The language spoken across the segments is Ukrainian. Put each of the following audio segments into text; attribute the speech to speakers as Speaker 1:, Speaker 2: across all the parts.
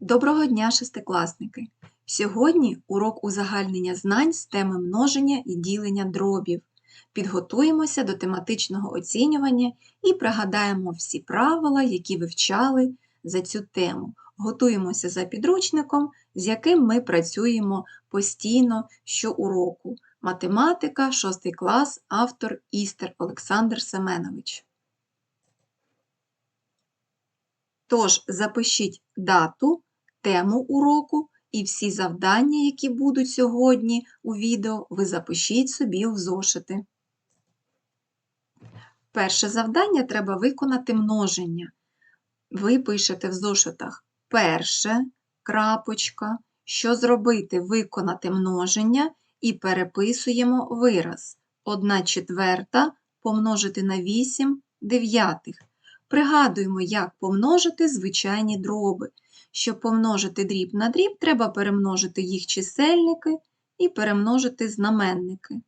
Speaker 1: Доброго дня, шестикласники! Сьогодні урок узагальнення знань з теми множення і ділення дробів. Підготуємося до тематичного оцінювання і пригадаємо всі правила, які вивчали за цю тему. Готуємося за підручником, з яким ми працюємо постійно щоуроку. Математика, 6 клас, автор Істер Олександр Семенович. Тож запишіть дату, тему уроку і всі завдання, які будуть сьогодні у відео, ви запишіть собі в зошити. Перше завдання треба виконати множення. Ви пишете в зошитах перше, крапочка, що зробити, виконати множення і переписуємо вираз. 1 четверта помножити на 8 дев'ятих. Пригадуємо, як помножити звичайні дроби. Щоб помножити дріб на дріб, треба перемножити їх чисельники і перемножити знаменники.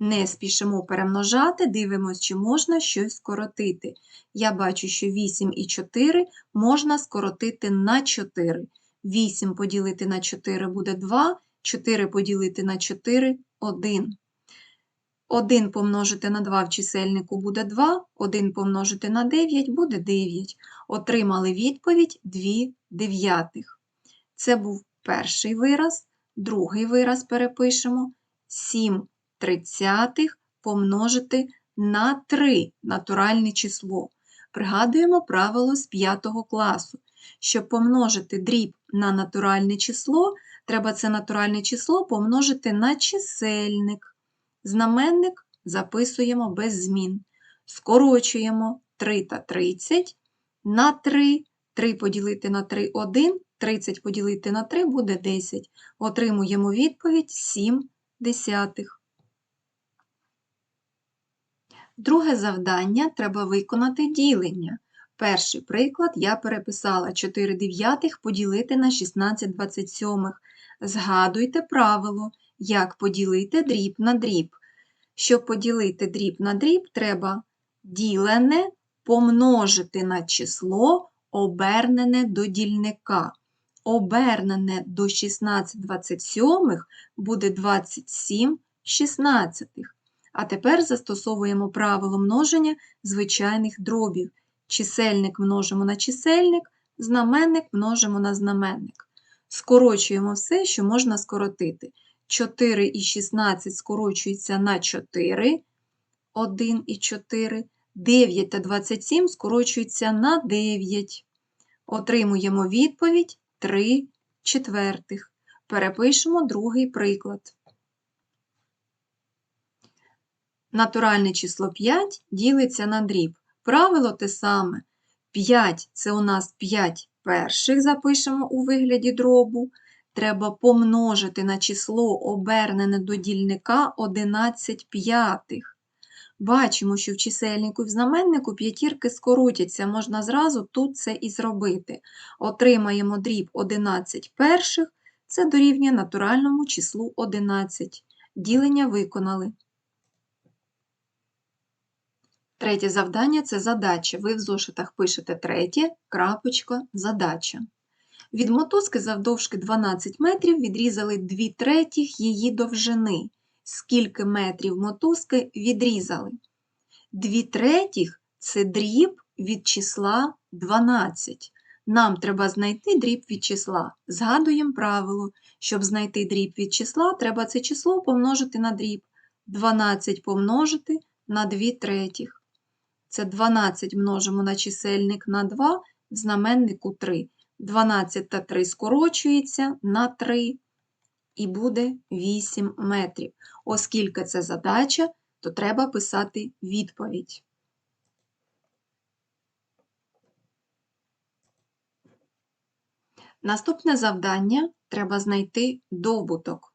Speaker 1: Не спішимо перемножати, дивимося, чи можна щось скоротити. Я бачу, що 8 і 4 можна скоротити на 4. 8 поділити на 4 буде 2, 4 поділити на 4 1. 1 помножити на 2 в чисельнику буде 2, 1 помножити на 9 буде 9. Отримали відповідь 2 дев'ятих. Це був перший вираз, другий вираз перепишемо 7 тридцятих помножити на 3 натуральне число. Пригадуємо правило з 5 класу. Щоб помножити дріб на натуральне число, треба це натуральне число помножити на чисельник. Знаменник записуємо без змін. Скорочуємо 3 та 30 на 3. 3 поділити на 3 – 1, 30 поділити на 3 буде 10. Отримуємо відповідь 7 десятих. Друге завдання треба виконати ділення. Перший приклад я переписала 4 дев'ятих поділити на 16 27. Згадуйте правило, як поділити дріб на дріб. Щоб поділити дріб на дріб, треба ділене помножити на число, обернене до дільника. Обернене до 16 27 буде 27 шістнадцятих. А тепер застосовуємо правило множення звичайних дробів. Чисельник множимо на чисельник, знаменник множимо на знаменник. Скорочуємо все, що можна скоротити. 4 і 16 скорочується на 4, 1 і 4, 9 та 27 скорочується на 9. Отримуємо відповідь 3 четвертих. Перепишемо другий приклад. Натуральне число 5 ділиться на дріб. Правило те саме. 5 це у нас 5 перших запишемо у вигляді дробу треба помножити на число обернене до дільника 11 п'ятих. Бачимо, що в чисельнику і в знаменнику п'ятірки скоротяться, можна зразу тут це і зробити. Отримаємо дріб 11 перших, це дорівнює натуральному числу 11. Ділення виконали. Третє завдання це задача. Ви в зошитах пишете третє, крапочка, задача. Від мотузки завдовжки 12 метрів відрізали 2 третіх її довжини. Скільки метрів мотузки відрізали? 2 третіх це дріб від числа 12. Нам треба знайти дріб від числа. Згадуємо правило. Щоб знайти дріб від числа, треба це число помножити на дріб. 12 помножити на 2 третіх. Це 12 множимо на чисельник на 2, в знаменнику 3. 12 та 3 скорочується на 3 і буде 8 метрів. Оскільки це задача, то треба писати відповідь. Наступне завдання треба знайти добуток.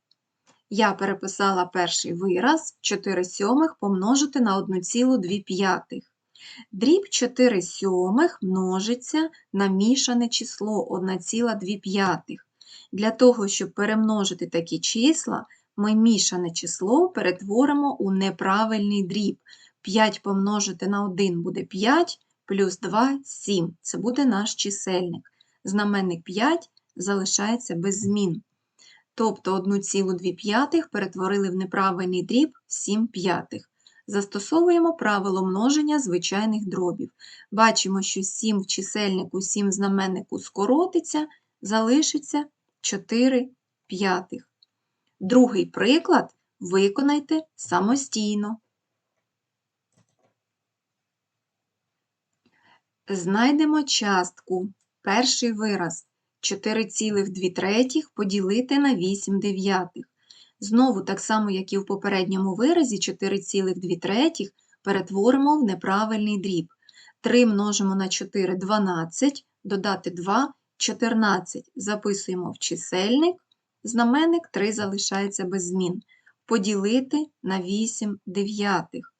Speaker 1: Я переписала перший вираз 4 сьомих помножити на 1,2 п'ятих. Дріб 4 сьомих множиться на мішане число 1,2. Для того, щоб перемножити такі числа, ми мішане число перетворимо у неправильний дріб. 5 помножити на 1 буде 5, плюс 2 7. Це буде наш чисельник. знаменник 5 залишається без змін. Тобто 1,2 перетворили в неправильний дріб 7 п'ятих. Застосовуємо правило множення звичайних дробів. Бачимо, що 7 в чисельнику, 7 в знаменнику скоротиться, залишиться 4 п'ятих. Другий приклад виконайте самостійно. Знайдемо частку. Перший вираз 4,2 поділити на 8 дев'ятих. Знову, так само, як і в попередньому виразі, 4,2 перетворимо в неправильний дріб. 3 множимо на 4 – 12, додати 2 – 14. Записуємо в чисельник, знаменник 3 залишається без змін. Поділити на 8 дев'ятих.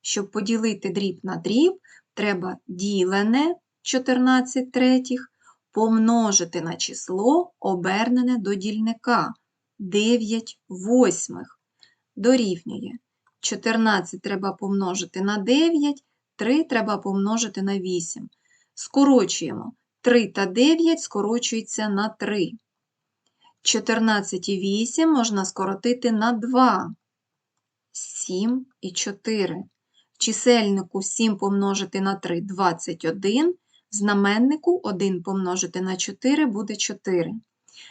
Speaker 1: Щоб поділити дріб на дріб, треба ділене 14 третіх помножити на число, обернене до дільника 9 восьмих. Дорівнює 14 треба помножити на 9, 3 треба помножити на 8. Скорочуємо 3 та 9 скорочується на 3. 14 і 8 можна скоротити на 2. 7 і 4. В чисельнику 7 помножити на 3 – 21, в знаменнику 1 помножити на 4 буде 4.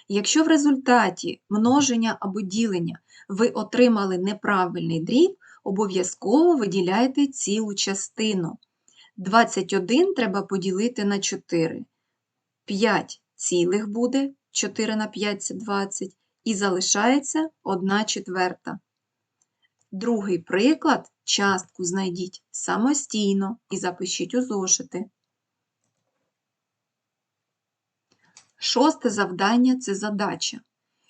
Speaker 1: Якщо в результаті множення або ділення ви отримали неправильний дріб, обов'язково виділяйте цілу частину. 21 треба поділити на 4. 5 цілих буде, 4 на 5 це 20, і залишається 1 четверта. Другий приклад частку знайдіть самостійно і запишіть у зошити. Шосте завдання це задача.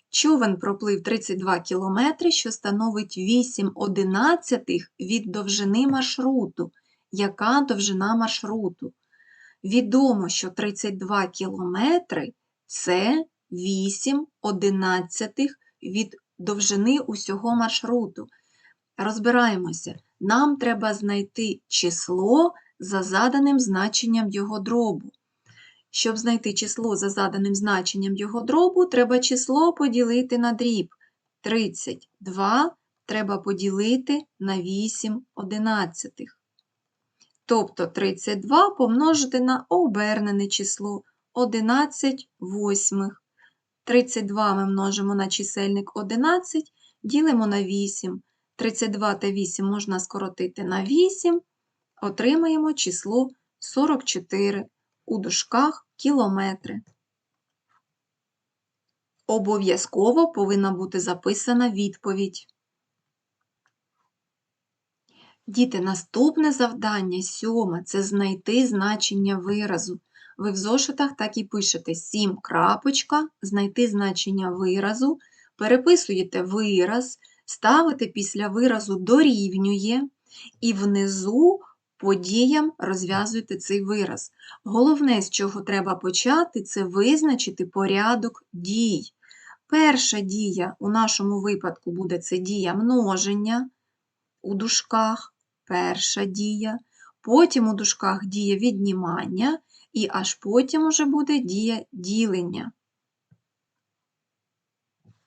Speaker 1: Човен проплив 32 км, що становить 8 одинадцятих від довжини маршруту. Яка довжина маршруту? Відомо, що 32 км це 8 одинадцятих від довжини усього маршруту. Розбираємося. Нам треба знайти число за заданим значенням його дробу. Щоб знайти число за заданим значенням його дробу, треба число поділити на дріб. 32 треба поділити на 8 одинадцятих. Тобто 32 помножити на обернене число 11 восьмих. 32 ми множимо на чисельник 11, ділимо на 8. 32 та 8 можна скоротити на 8, отримаємо число 44 у дужках кілометри. Обов'язково повинна бути записана відповідь. Діти, наступне завдання сьоме це знайти значення виразу. Ви в зошитах так і пишете 7 крапочка, знайти значення виразу, переписуєте вираз, ставите після виразу дорівнює і внизу подіям розв'язуйте цей вираз. Головне, з чого треба почати, це визначити порядок дій. Перша дія у нашому випадку буде це дія множення у дужках, перша дія, потім у дужках дія віднімання, і аж потім уже буде дія ділення.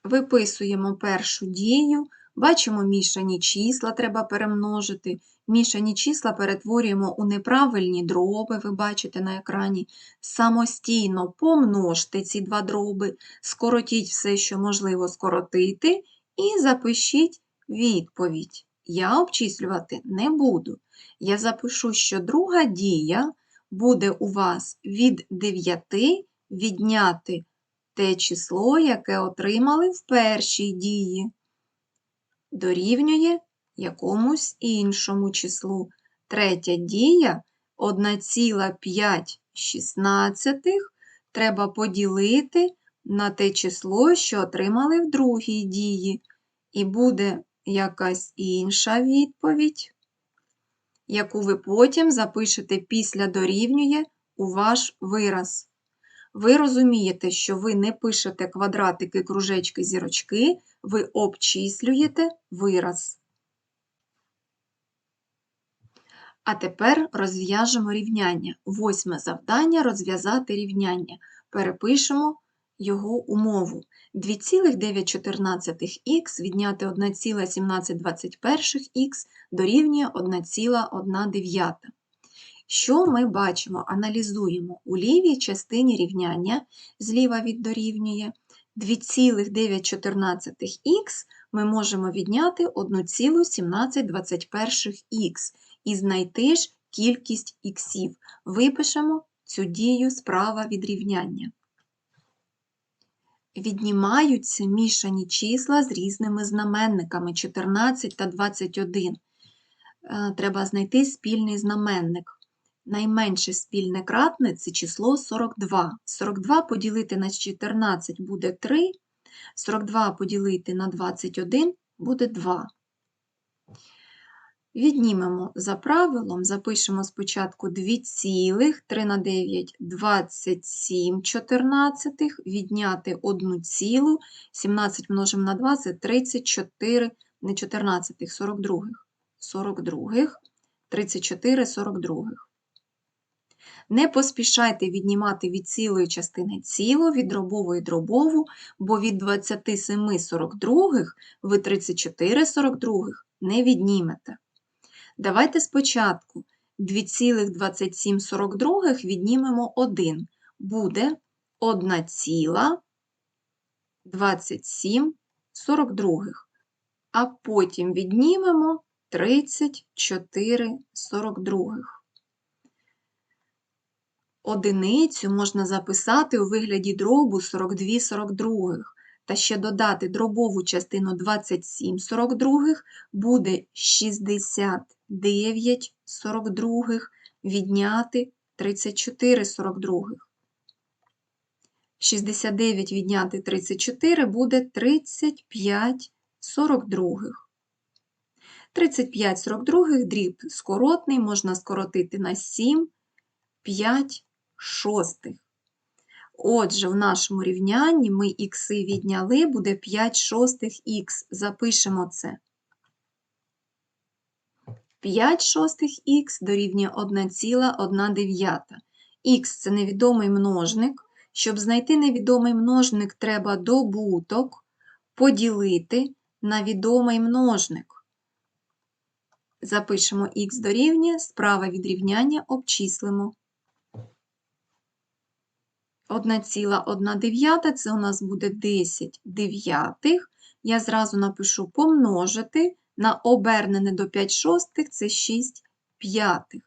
Speaker 1: Виписуємо першу дію, бачимо мішані числа, треба перемножити. Мішані числа перетворюємо у неправильні дроби, ви бачите на екрані. Самостійно помножте ці два дроби, скоротіть все, що можливо скоротити, і запишіть відповідь. Я обчислювати не буду. Я запишу, що друга дія буде у вас від 9 відняти те число, яке отримали в першій дії. Дорівнює якомусь іншому числу. Третя дія 1,5 треба поділити на те число, що отримали в другій дії. І буде якась інша відповідь, яку ви потім запишете після дорівнює у ваш вираз. Ви розумієте, що ви не пишете квадратики, кружечки, зірочки, ви обчислюєте вираз. А тепер розв'яжемо рівняння. Восьме завдання розв'язати рівняння. перепишемо його умову. 2,914х відняти 1,1721х дорівнює 1,1. Що ми бачимо? Аналізуємо. У лівій частині рівняння зліва від дорівнює 2,914х ми можемо відняти 1,1721х і знайти ж кількість іксів. Випишемо цю дію справа від рівняння. Віднімаються мішані числа з різними знаменниками 14 та 21. Е, Треба знайти спільний знаменник. Найменше спільне кратне це число 42. 42 поділити на 14 буде 3, 42 поділити на 21 буде 2. Віднімемо за правилом, запишемо спочатку 2 цілих, 3 на 9 – 27 чотирнадцятих, відняти 1 цілу, 17 множимо на 2 – це 34, не 14, 42, 42, 34, 42. Не поспішайте віднімати від цілої частини цілу, від дробової дробову, бо від 27 42 ви 34 42 не віднімете. Давайте спочатку 2,2742 віднімемо 1. Буде 1,2742. А потім віднімемо 34 42. Одиницю можна записати у вигляді дробу 42 42, та ще додати дробову частину 27 42, буде 69 42, відняти 34 42. 69 відняти 34 буде 35 42. 35 42 дріб скоротний можна скоротити на 7, 5 шостих. Отже, в нашому рівнянні ми ікси відняли, буде 5 шостих х. Запишемо це. 5 шостих х дорівнює 1,1. Х – це невідомий множник. Щоб знайти невідомий множник, треба добуток поділити на відомий множник. Запишемо х дорівнює, справа від рівняння обчислимо. 1,1 це у нас буде 10 дев'ятих. Я зразу напишу помножити на обернене до 5 шостих це 6 п'ятих.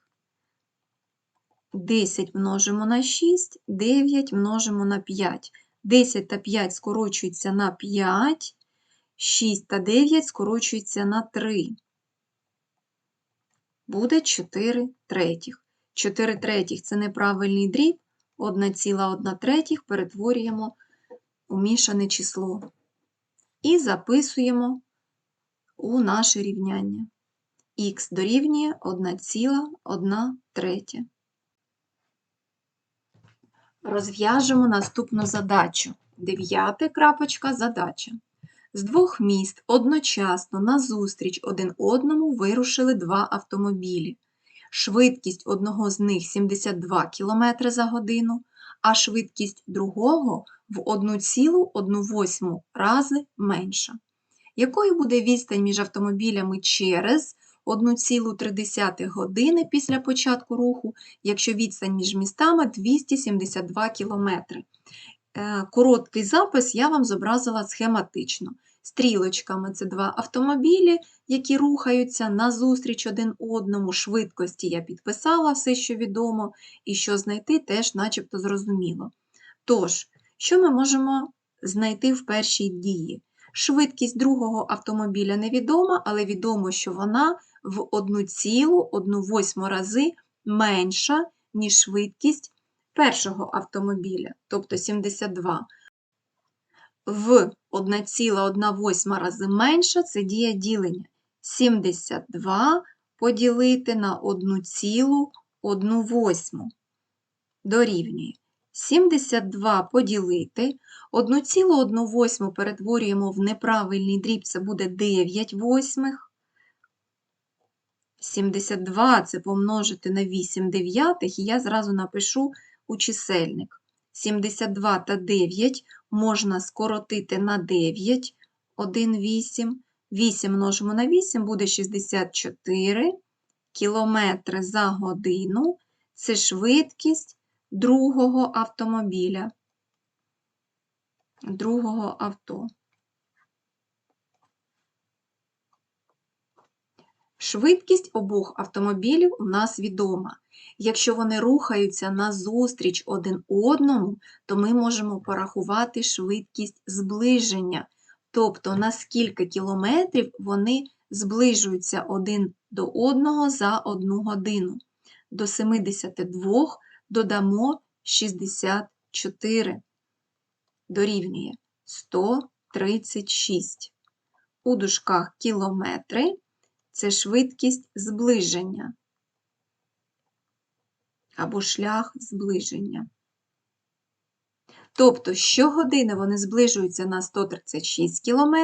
Speaker 1: 10 множимо на 6, 9 множимо на 5. 10 та 5 скорочуються на 5, 6 та 9 скорочуються на 3. Буде 4 третіх. 4 третіх – це неправильний дріб, 1,1 третіх перетворюємо у мішане число і записуємо у наше рівняння. Х дорівнює 1,1 третя. Розв'яжемо наступну задачу. Дев'ята крапочка задача. З двох міст одночасно назустріч один одному вирушили два автомобілі. Швидкість одного з них 72 км за годину, а швидкість другого в 1,18 рази менша. Якою буде відстань між автомобілями через 1,3 години після початку руху, якщо відстань між містами 272 км? Е, короткий запис я вам зобразила схематично. Стрілочками це два автомобілі, які рухаються назустріч один одному. Швидкості я підписала все, що відомо, і що знайти, теж начебто зрозуміло. Тож, що ми можемо знайти в першій дії? Швидкість другого автомобіля невідома, але відомо, що вона в 1,1 рази менша, ніж швидкість першого автомобіля, тобто 72. В 1,1 рази менша це дія ділення. 72 поділити на 1,1 дорівнює. 72 поділити, 1,1 перетворюємо в неправильний дріб, це буде 9 восьмих. 72 це помножити на 8 дев'ятих, і я зразу напишу у чисельник. 72 та 9 можна скоротити на 9, 1, 8. 8 множимо на 8 буде 64 кілометри за годину. Це швидкість другого автомобіля, другого авто. Швидкість обох автомобілів у нас відома. Якщо вони рухаються назустріч один одному, то ми можемо порахувати швидкість зближення, тобто на скільки кілометрів вони зближуються один до одного за одну годину. До 72 додамо 64, дорівнює 136. У дужках кілометри це швидкість зближення або шлях зближення. Тобто, щогодини вони зближуються на 136 км,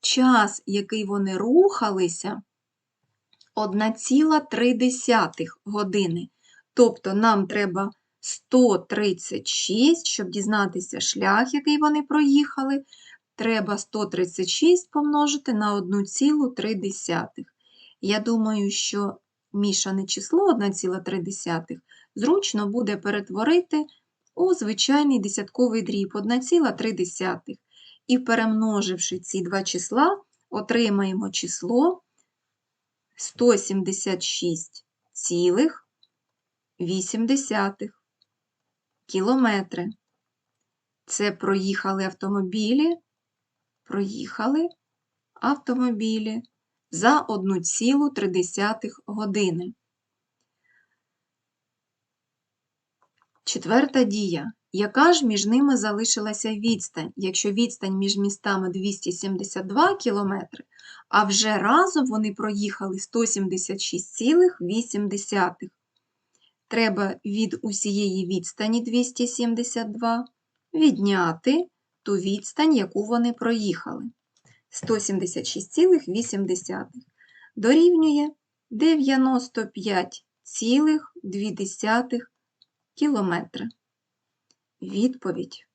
Speaker 1: час, який вони рухалися, 1,3 години. Тобто нам треба 136, щоб дізнатися шлях, який вони проїхали, треба 136 помножити на 1,3. Я думаю, що мішане число 1,3 зручно буде перетворити у звичайний десятковий дріб 1,3. І перемноживши ці два числа, отримаємо число 176,8 кілометри. Це проїхали автомобілі, проїхали автомобілі за 1,3 години. Четверта дія. Яка ж між ними залишилася відстань, якщо відстань між містами 272 км, а вже разом вони проїхали 176,8. Треба від усієї відстані 272 відняти ту відстань, яку вони проїхали. 176,8 дорівнює 95,2 кілометри. Відповідь.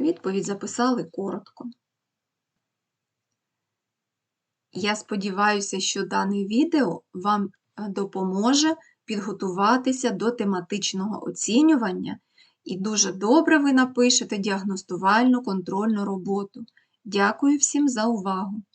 Speaker 1: Відповідь записали коротко. Я сподіваюся, що дане відео вам допоможе підготуватися до тематичного оцінювання і дуже добре ви напишете діагностувальну контрольну роботу. Дякую всім за увагу!